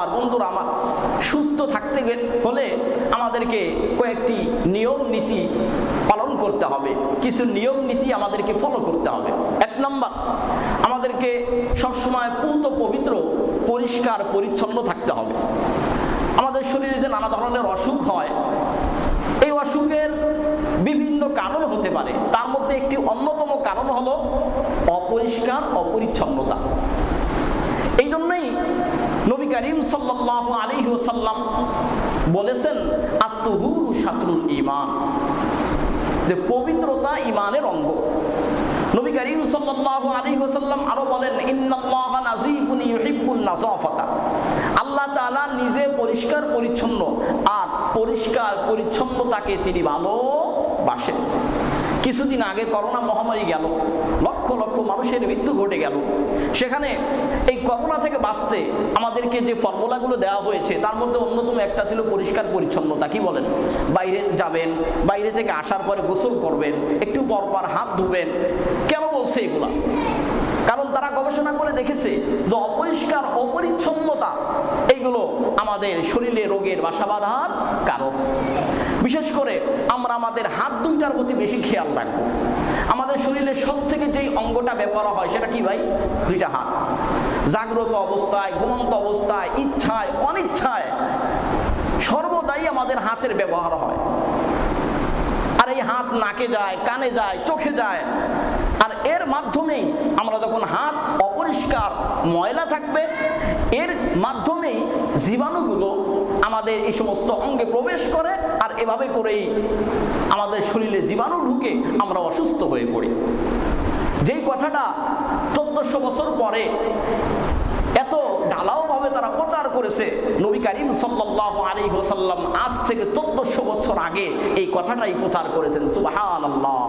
আর বন্ধুরা আমার সুস্থ থাকতে হলে আমাদেরকে কয়েকটি নিয়ম নীতি পালন করতে হবে। কিছু নিয়ম নীতি আমাদেরকে ফলো করতে হবে। এক নম্বর, আমাদেরকে সবসময় পুত পবিত্র, পরিষ্কার, পরিচ্ছন্ন থাকতে হবে। আমাদের শরীরে যে নানা ধরনের অসুখ হয়, এই অসুখের বিভিন্ন কারণ হতে পারে। তার মধ্যে একটি অন্যতম কারণ হলো অপরিষ্কার, অপরিচ্ছন্নতা এই জন্যই নবী করিম সাল্লাহ আলী বলেছেন আত্মহুরু সাতরুল ইমান যে পবিত্রতা ইমানের অঙ্গ। নবী করিম সাল্লাহ আলী ওসাল্লাম আরও বলেন, ইন্নাল্লাহ নাজিবুন ইউহিব্বুন নাযাফাতা আল্লাহ তাআলা নিজে পরিষ্কার পরিচ্ছন্ন, আর পরিষ্কার পরিচ্ছন্নতাকে তিনি ভালোবাসেন। কিছুদিন আগে করোনা মহামারী গেল, লক্ষ লক্ষ মানুষের মৃত্যু ঘটে গেল। সেখানে এই করোনা থেকে বাঁচতে আমাদেরকে যে ফর্মুলাগুলো দেওয়া হয়েছে, তার মধ্যে অন্যতম একটা ছিল পরিষ্কার পরিচ্ছন্নতা, কি বলেন? বাইরে যাবেন, বাইরে থেকে আসার পরে গোসল করবেন, একটু পরপর হাত ধুবেন। কেন বলছে এগুলা? কারণ তারা গবেষণা করে দেখেছে যে অপরিষ্কার অপরিচ্ছন্নতা এইগুলো আমাদের শরীরে রোগের বাসা বাঁধার কারণ। বিশেষ করে আমরা আমাদের হাত দুইটার প্রতি বেশি খেয়াল রাখব। আমাদের শরীরে সব থেকে যেই অঙ্গটা ব্যবহার হয় সেটা কি ভাই? দুইটা হাত। জাগ্রত অবস্থায়, ঘুমন্ত অবস্থায়, ইচ্ছায়, অনিচ্ছায় সর্বদাই আমাদের হাতের ব্যবহার হয়। আর এই হাত নাকে যায়, কানে যায়, চোখে যায়। আর এর মাধ্যমেই আমরা যখন হাত অপরিষ্কার ময়লা থাকবে এর মাধ্যমেই জীবাণুগুলো আমাদের এই সমস্ত অঙ্গে প্রবেশ করে আর এভাবে করেই আমাদের শরীরে জীবাণু ঢুকে আমরা অসুস্থ হয়ে পড়ি। যেই কথাটা চোদ্দশো বছর পরে এত ঢালাওভাবে তারা প্রচার করেছে, নবী করিম সাল্লাহ আলী হোসাল্লাম আজ থেকে চোদ্দশো বছর আগে এই কথাটাই প্রচার করেছেন সুবাহান আল্লাহ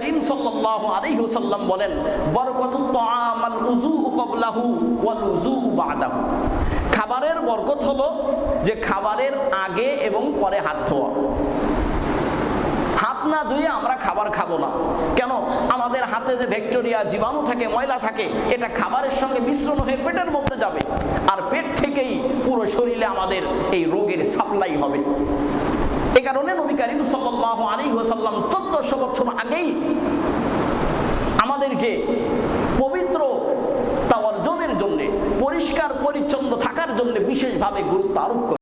করিম সাল্লাহ আলী হোসাল্লাম বলেন ওয়াল বাদাহু। খাবারের বরকত হলো যে খাবারের আগে এবং পরে হাত ধোয়া। হাত না ধুয়ে আমরা খাবার খাব না। কেন? আমাদের হাতে যে ব্যাকটেরিয়া, জীবাণু থাকে, ময়লা থাকে, এটা খাবারের সঙ্গে মিশ্রণ হয়ে পেটের মধ্যে যাবে। আর পেট থেকেই পুরো শরীরে আমাদের এই রোগের সাপ্লাই হবে। এ কারণে নবী করিম সাল্লাহ আলী ওসাল্লাম চোদ্দশো বছর আগেই আমাদেরকে পবিত্র তা অর্জনের জন্যে, পরিষ্কার পরিচ্ছন্ন থাকার জন্য বিশেষভাবে গুরুত্ব আরোপ করে